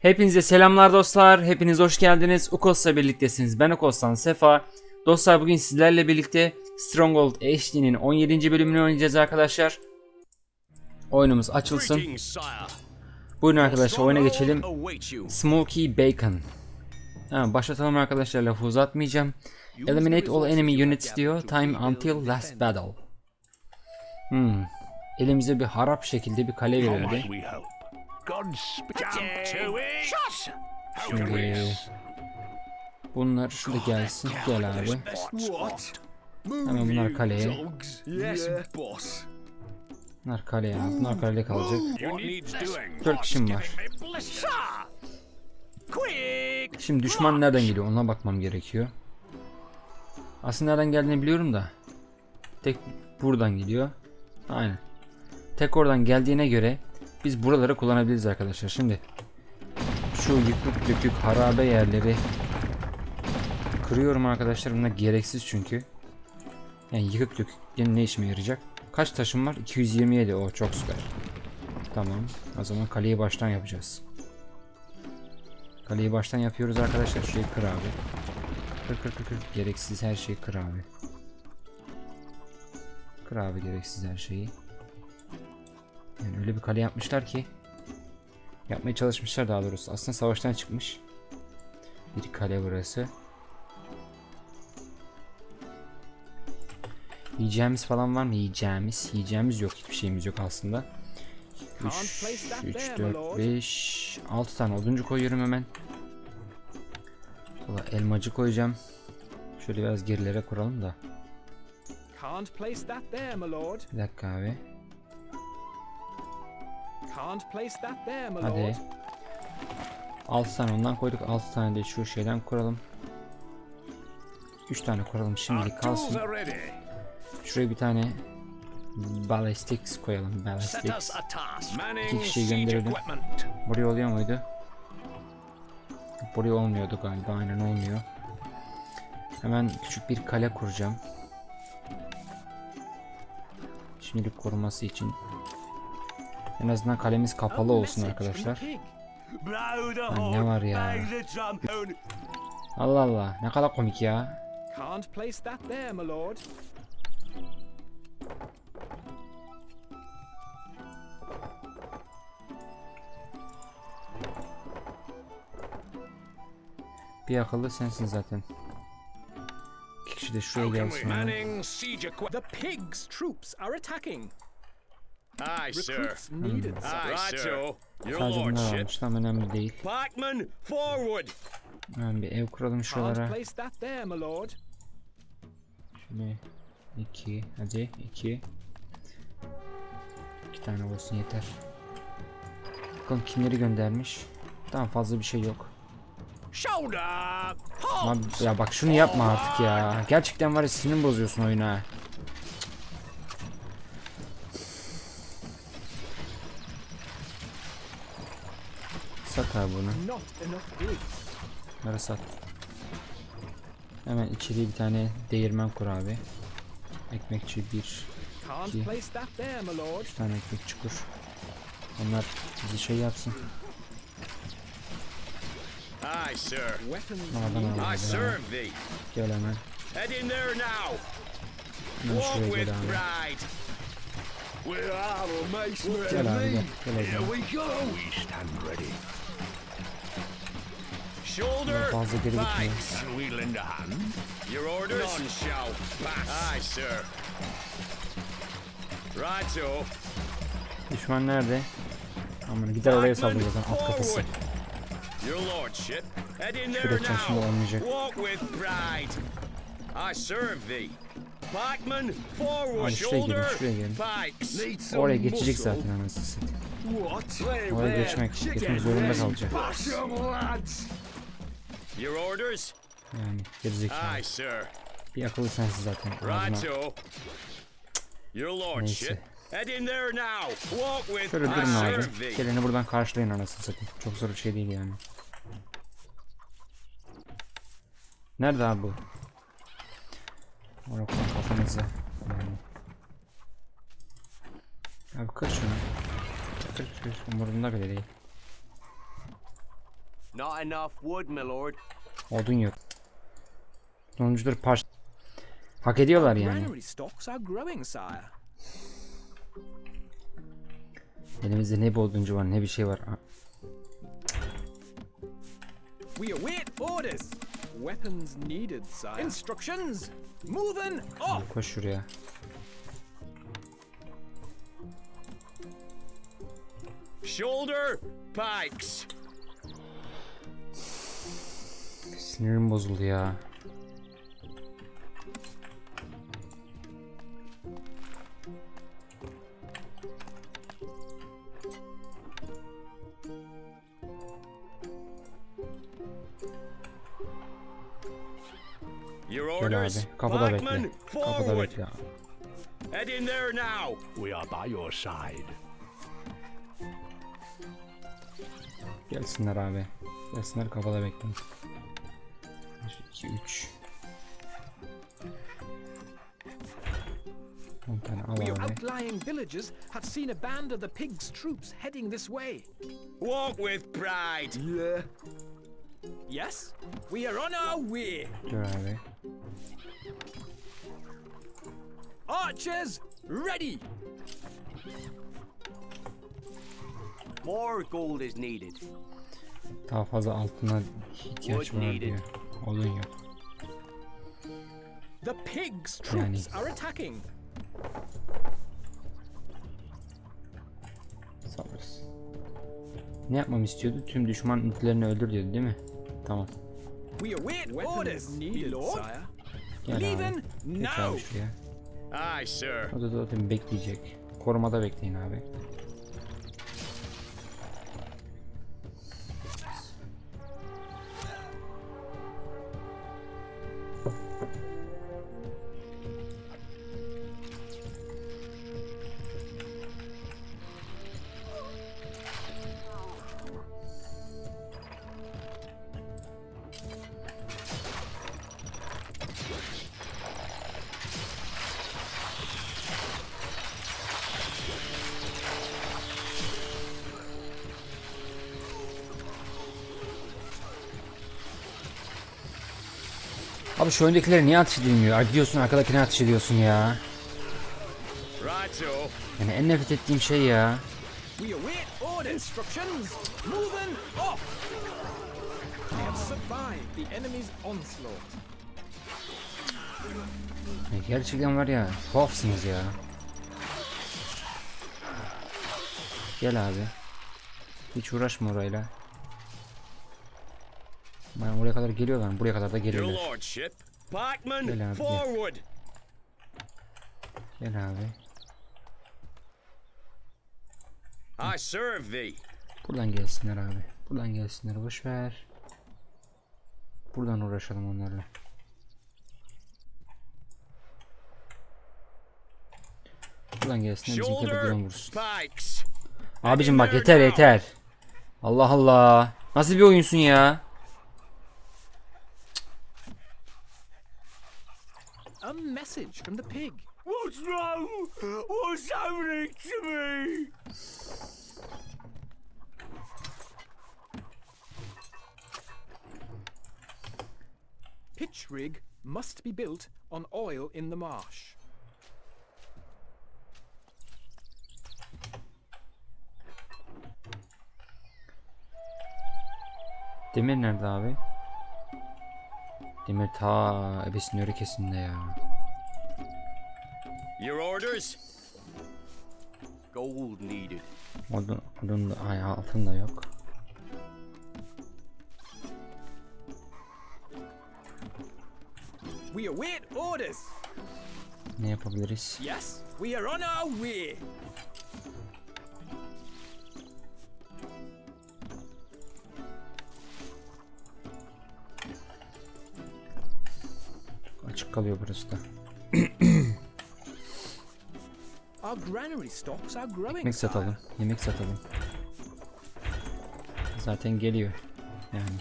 Hepinize selamlar dostlar. Hepiniz hoş geldiniz. Ukos'la birliktesiniz. Ben Ukos'tan Sefa. Dostlar bugün sizlerle birlikte Stronghold HD'nin 17. bölümünü oynayacağız arkadaşlar. Oyunumuz açılsın. Buyurun arkadaşlar oyuna geçelim. Smoky Bacon. Ha, başlatalım arkadaşlar lafı uzatmayacağım. Eliminate all enemy units diyor. Time until last battle. Hmm. Elimize bir harap şekilde bir kale verildi. Şimdi bunlar şurada gelsin. Gel abi. Hemen bunlar kaleye. Yes, boss. Bunlar kaleye abi. Bunlar kalede kalacak. Dört kişim var. Quick! Şimdi düşman nereden geliyor ona bakmam gerekiyor. Aslında nereden geldiğini biliyorum da. Tek buradan geliyor. Aynen. Tek oradan geldiğine göre biz buraları kullanabiliriz arkadaşlar. Şimdi şu yıkık dökük harabe yerleri kırıyorum arkadaşlar. Bunlar gereksiz çünkü. Yani yıkık dökük benim ne işime yarayacak? Kaç taşım var? 227. O çok süper. Tamam. O zaman kaleyi baştan yapacağız. Kaleyi baştan yapıyoruz arkadaşlar. Şurayı kır abi. Kır kır kır kır. Gereksiz her şeyi kır abi. Kır abi gereksiz her şeyi. Öyle bir kale yapmışlar ki. Yapmaya çalışmışlar daha doğrusu. Aslında savaştan çıkmış. Bir kale burası. Yiyeceğimiz falan var mı? Yiyeceğimiz. Yiyeceğimiz yok. Hiçbir şeyimiz yok aslında. 3, 3, 4, 5, 6 tane oduncu koyuyorum hemen. Sonra elmacı koyacağım. Şöyle biraz gerilere kuralım da. Bir dakika abi. Hadi. lord. 6 tane ondan koyduk. 6 tane de şu şeyden kuralım. 3 tane kuralım şimdilik kalsın. Şuraya bir tane ballistics koyalım. Ballistics. İki kişiyi gönderelim. Buraya oluyor muydu? Buraya olmuyordu galiba. Aynen olmuyor. Hemen küçük bir kale kuracağım. Şimdilik koruması için. En azından kalemiz kapalı olsun arkadaşlar. Lan ne var ya? Allah Allah ne kadar komik ya. Bir akıllı sensin zaten. İki kişi de şuraya gelsin. The pigs' troops are attacking. Aye, sir. Recruits needed. sir. Aye, sir. Your Sadece bunlar lordship. varmış tam önemli değil. Blackman, forward! Hemen bir ev kuralım Can't şuralara. place that there, my lord. Şöyle iki hadi iki. İki tane olsun yeter. Bakalım kimleri göndermiş. Tamam fazla bir şey yok. Shoulder! Abi ya bak şunu yapma artık ya. Gerçekten var ya sinirim bozuyorsun oyuna. Abi bunu. Bunları sat. Hemen içeriye bir tane değirmen kur abi. Ekmekçi bir, İki. lord. üç tane ekmekçi kur. Onlar bizi şey yapsın. Aye, sir. I serve thee. Gel hemen. Head in there now. Walk with abi. pride. We are mace Gel abi gel. Gel o zaman. we go. We stand ready. Shoulder, Fazla geri gitme. pikes. Can we lend a hand? Your orders? None shall pass. Aye, sir. Righto. Düşman nerede? Aman gider oraya saldırıyor zaten at kafası. Your lordship, head in Küfür there edeceğim şimdi now. olmayacak. Walk with pride. I serve thee. Blackman, forward Hadi şuraya gelin, shoulder. şuraya gelin. Pikes. Oraya geçecek zaten anasını satayım. What? Oraya geçmek, geçmek zorunda kalacak. Your orders? Yani gerizekalı. Aye, sir. Bir akıllı sensin zaten. Righto. Your lordship, head in there now. Walk with Şöyle durun abi. Geleni buradan karşılayın anasını satayım. Çok zor bir şey değil yani. Nerede abi bu? Oradan kafanızı. Yani. Abi kır şunu. Kır kır. Umurumda bile değil. Not enough wood, my lord. Odun yok. Sonuncuları parç... Hak ediyorlar yani. Elimizde ne bir oduncu var ne bir şey var. We await orders. Weapons needed, sire. Instructions. Moving off. Koş şuraya. Shoulder pikes. Sinirim bozuldu ya. Your Gel orders. abi. Kapıda bekle. Kapıda forward. bekle abi. Head in there now. We are by your side. Gelsinler abi. Gelsinler kapıda bekleyin. 1, 2, 3. 10 tane al Your abi. outlying villagers have seen a band of the pigs' troops heading this way. Walk with pride. Yeah. Yes, we are on our way. Dur abi. Archers, ready. More gold is needed. Daha fazla altına ihtiyaç Wood var needed. Odun yok. The pigs' troops are attacking. Sabırsız. Ne yapmamı istiyordu? Tüm düşman ünitelerini öldür diyordu değil mi? Tamam. We await orders, sire. Gel abi. Geç now. abi şuraya. Aye, sir. O da zaten bekleyecek. Korumada bekleyin abi. Abi şu öndekileri niye ateş edilmiyor? Ay Gidiyorsun arkadakine ateş ediyorsun ya. Yani en nefret ettiğim şey. Ya Gerçekten var ya tuhafsınız ya. Gel abi. Hiç uğraşma orayla. Ben oraya kadar geliyorlar. Buraya kadar da geliyorlar. Bachman, Gel abi, gel. forward. Gel abi. I serve thee. Buradan gelsinler abi. Buradan gelsinler. Boş ver. Buradan uğraşalım onlarla. Buradan gelsinler buradan Shoulder vursun. Abicim bak yeter yeter. Allah Allah. Nasıl bir oyunsun ya? From the pig. What's wrong? What's happening to me? Pitch rig must be built on oil in the marsh. Demir nerede abi? Demir ta ebesinin örekesinde ya. Your orders? Gold needed. Odun, odun da ay altın da yok. We await orders. Ne yapabiliriz? Yes, we are on our way. Açık kalıyor burası da. Sire. satalım. Yemek satalım. Zaten geliyor. Yani.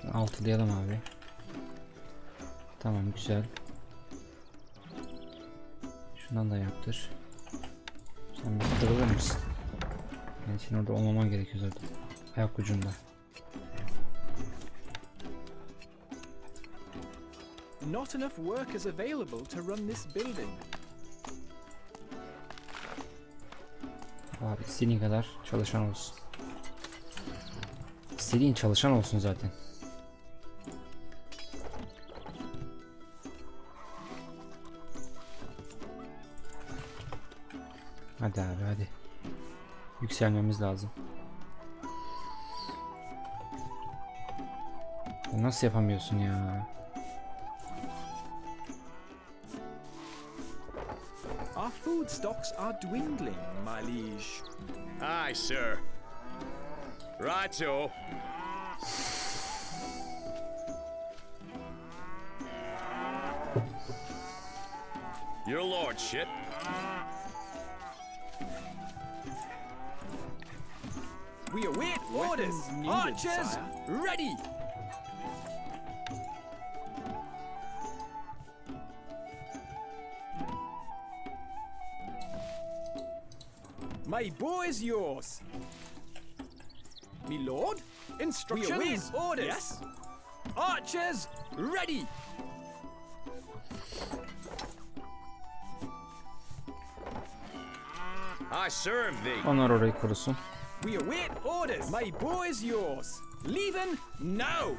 Şunu altılayalım abi. Tamam güzel. Şundan da yaptır. Sen bir kırılır mısın? Yani şimdi orada olmaman gerekiyor zaten. Ayak ucunda. Not enough work is available to run this building. Abi istediğin kadar çalışan olsun. İstediğin çalışan olsun zaten. Hadi abi hadi. Yükselmemiz lazım. Nasıl yapamıyorsun ya? Our food stocks are dwindling, my liege. Aye, sir. Righto. Your lordship. We await orders. needed, Archers, sire. ready. My bow is yours. Me lord, instructions. await orders. Yes. Archers, ready. I serve thee. Onlar orayı korusun. We await orders. My bow is yours. Leaving now.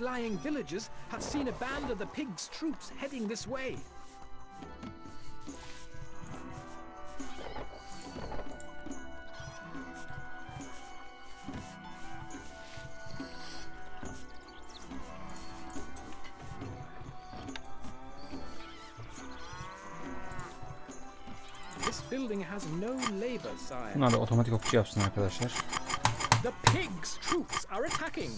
Outlying villages have seen a band of the pigs' troops heading this way. This building has no labor, sire. Bunlar da otomatik okçu yapsın arkadaşlar. The pigs' troops are attacking.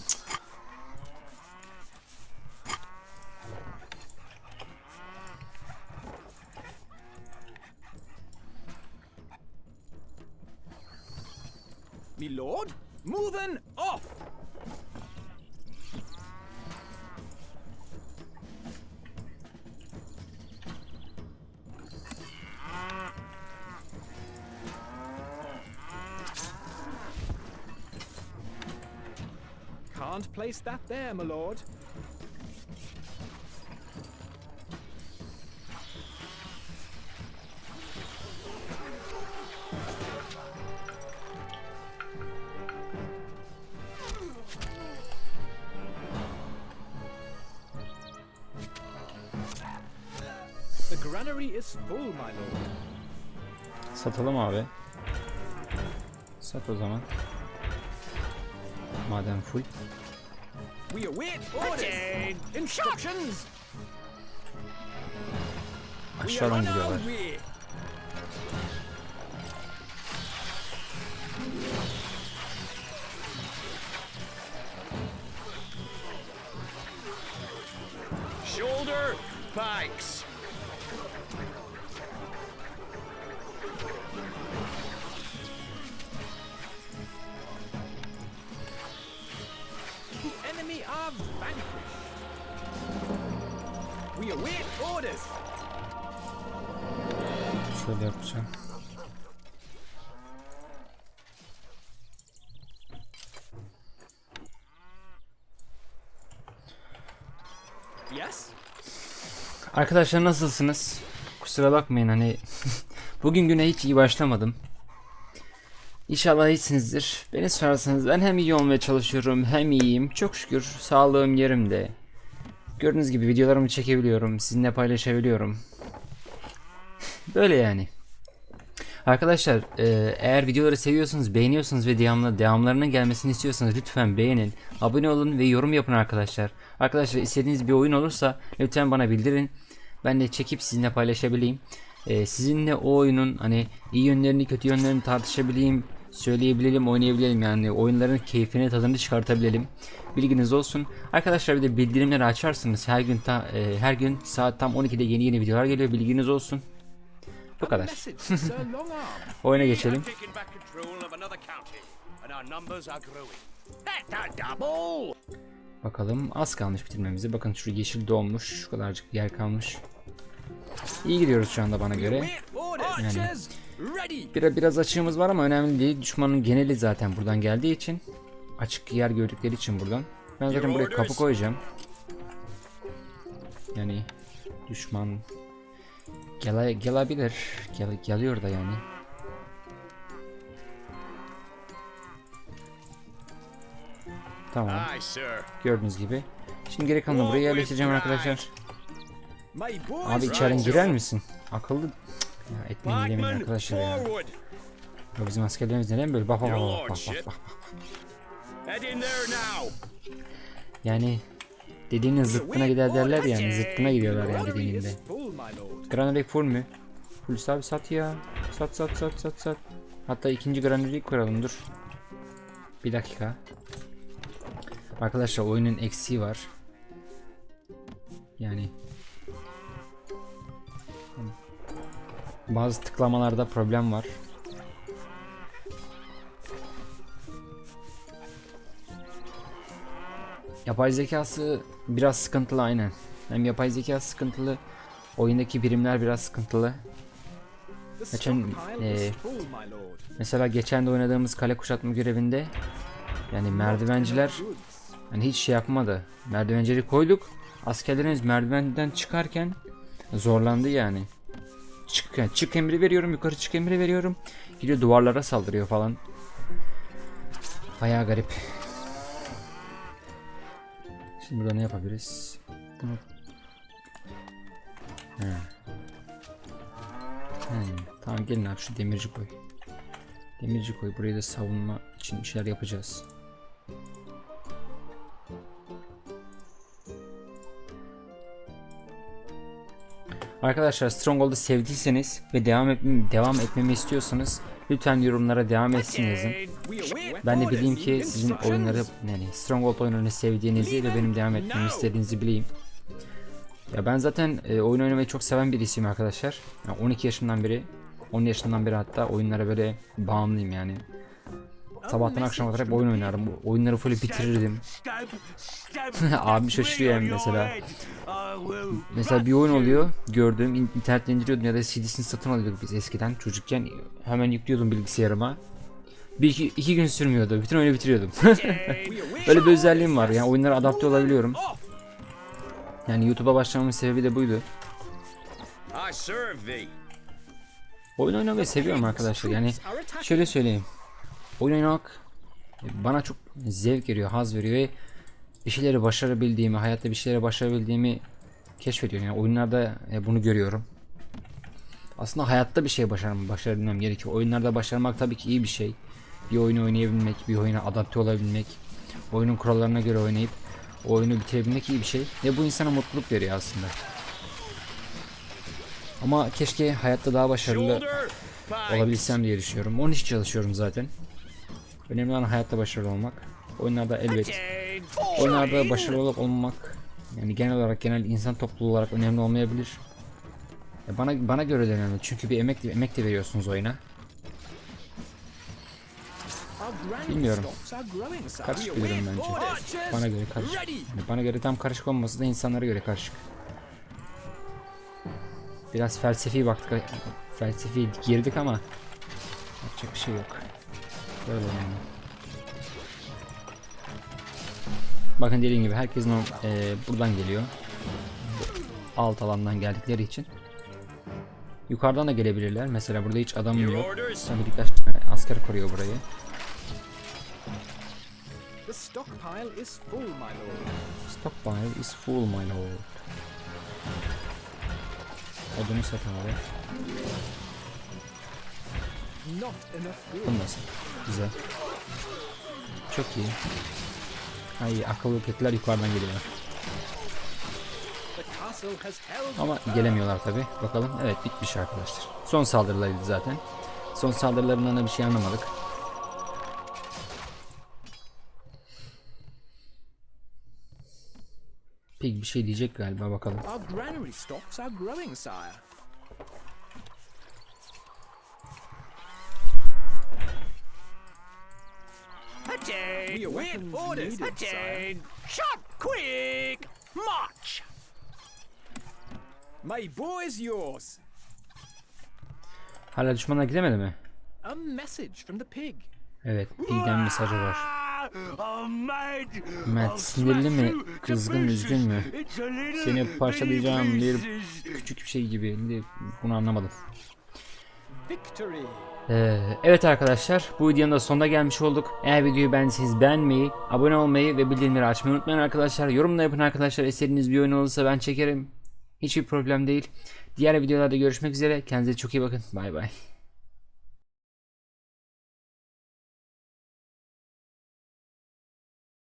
Lord, moving off. Can't place that there, my lord. Satalım abi. Sat o zaman. Madem full. We await orders. Instructions. Aşağıdan gidiyorlar. Şöyle yapacağım. Yes. Arkadaşlar nasılsınız? Kusura bakmayın hani bugün güne hiç iyi başlamadım. İnşallah iyisinizdir. Beni sorarsanız ben hem iyi olmaya çalışıyorum hem iyiyim. Çok şükür sağlığım yerimde. Gördüğünüz gibi videolarımı çekebiliyorum. Sizinle paylaşabiliyorum. Böyle yani. Arkadaşlar e, eğer videoları seviyorsanız beğeniyorsanız ve devamlı, devamlarının gelmesini istiyorsanız lütfen beğenin, abone olun ve yorum yapın arkadaşlar. Arkadaşlar istediğiniz bir oyun olursa lütfen bana bildirin. Ben de çekip sizinle paylaşabileyim. E, sizinle o oyunun hani iyi yönlerini kötü yönlerini tartışabileyim, söyleyebilelim, oynayabilelim yani oyunların keyfini tadını çıkartabilelim. Bilginiz olsun. Arkadaşlar bir de bildirimleri açarsınız. Her gün ta, e, her gün saat tam 12'de yeni yeni videolar geliyor. Bilginiz olsun. Bu kadar. Oyuna geçelim. Bakalım az kalmış bitirmemize. Bakın şu yeşil doğmuş. Şu kadarcık yer kalmış. İyi gidiyoruz şu anda bana göre. Ready. Bir, biraz açığımız var ama önemli değil. Düşmanın geneli zaten buradan geldiği için. Açık yer gördükleri için buradan. Ben zaten buraya kapı koyacağım. Yani düşman gele, gelebilir. Gel, geliyor da yani. Tamam. Gördüğünüz gibi. Şimdi geri kalanını buraya yerleştireceğim arkadaşlar. Abi içeriden girer misin? Akıllı ya etmeyin Bachman, arkadaşlar ya. Ya bizim askerlerimiz neden böyle bak bak bak bak bak bak. Yani dediğinin zıttına gider derler yani zıttına gidiyorlar yani dediğinin de. is full, mü? Full abi sat ya. Sat sat sat sat sat. Hatta ikinci granary kuralım dur. Bir dakika. Arkadaşlar oyunun eksiği var. Yani bazı tıklamalarda problem var. Yapay zekası biraz sıkıntılı aynen. Hem yapay zeka sıkıntılı, oyundaki birimler biraz sıkıntılı. Geçen, lord. Mesela geçen de oynadığımız kale kuşatma görevinde yani merdivenciler hani hiç şey yapmadı. Merdivencileri koyduk. Askerlerimiz merdivenden çıkarken zorlandı yani. Çık, yani çık emri veriyorum, yukarı çık emri veriyorum. Gidiyor duvarlara saldırıyor falan. Bayağı garip. Şimdi burada ne yapabiliriz? Bunu... He. He, Tamam gelin abi şu demirci koy. Demirci koy. Burayı da savunma için bir şeyler yapacağız. Arkadaşlar Stronghold'u sevdiyseniz ve devam etmemi, devam etmemi istiyorsanız lütfen yorumlara devam etsin yazın. Ben de bileyim ki sizin oyunları yani Stronghold oyunlarını sevdiğinizi ve benim devam etmemi istediğinizi bileyim. Ya ben zaten e, oyun oynamayı çok seven birisiyim arkadaşlar. Yani 12 yaşımdan beri 10 yaşından beri hatta oyunlara böyle bağımlıyım yani. Sabahtan akşama kadar hep oyun oynarım. Bu oyunları full bitirirdim. Abim şaşırıyor yani mesela. Mesela bir oyun oluyor gördüğüm in- internetten indiriyordum ya da CD'sini satın alıyorduk biz eskiden çocukken hemen yüklüyordum bilgisayarıma. Bir iki, iki gün sürmüyordu. Bütün oyunu bitiriyordum. Böyle bir özelliğim var yani oyunlara adapte olabiliyorum. Yani YouTube'a başlamamın sebebi de buydu. Oyun oynamayı seviyorum arkadaşlar. Yani şöyle söyleyeyim. Oyun oynamak bana çok zevk veriyor, haz veriyor ve bir şeyleri başarabildiğimi, hayatta bir şeyleri başarabildiğimi keşfediyorum. Yani oyunlarda e, bunu görüyorum. Aslında hayatta bir şey başarmam, başarabilmem gerekiyor. Oyunlarda başarmak tabii ki iyi bir şey. Bir oyunu oynayabilmek, bir oyuna adapte olabilmek, oyunun kurallarına göre oynayıp oyunu bitirebilmek iyi bir şey. Ve bu insana mutluluk veriyor aslında. Ama keşke hayatta daha başarılı olabilsem diye düşünüyorum. Onun için çalışıyorum zaten. Önemli olan hayatta başarılı olmak. Oyunlarda elbet. Oyunlarda başarılı olup olmamak yani genel olarak genel insan topluluğu olarak önemli olmayabilir. Ya bana bana göre de önemli. Çünkü bir emek emek de veriyorsunuz oyuna. Bilmiyorum. Karışık bir durum bence. Bana göre karışık. Yani bana göre tam karışık olmasa da insanlara göre karışık. Biraz felsefi baktık. Felsefi girdik ama yapacak bir şey yok. Böyle yani. Bakın dediğim gibi herkesin o, e, buradan geliyor. Alt alandan geldikleri için. Yukarıdan da gelebilirler. Mesela burada hiç adam yok. Tabii birkaç tane asker koruyor burayı. The stockpile is full, my lord. Stockpile is full my lord. Odunu sat abi. Not enough wood. Bunu da sat. Güzel. Çok iyi. Ay akıllı petler yukarıdan held Ama gelemiyorlar tabi. Bakalım. Evet bitmiş arkadaşlar. Son saldırılarıydı zaten. Son saldırılarından da bir şey anlamadık. Pig bir şey diyecek galiba bakalım. Sire. We await orders, sire. Attain. Shot quick. March. My bow is yours. Hala düşmanlar gidemedi mi? A message from the pig. Evet, Pig'den mesajı var. Matt sinirli mi, kızgın, üzgün mü? Seni parçalayacağım bir küçük bir şey gibi. Bunu anlamadım. Victory. Ee, evet arkadaşlar bu videonun da sonuna gelmiş olduk. Eğer videoyu beğendiyseniz beğenmeyi, abone olmayı ve bildirimleri açmayı unutmayın arkadaşlar. Yorum da yapın arkadaşlar. Eseriniz bir oyun olursa ben çekerim. Hiçbir problem değil. Diğer videolarda görüşmek üzere. Kendinize çok iyi bakın. Bay bay.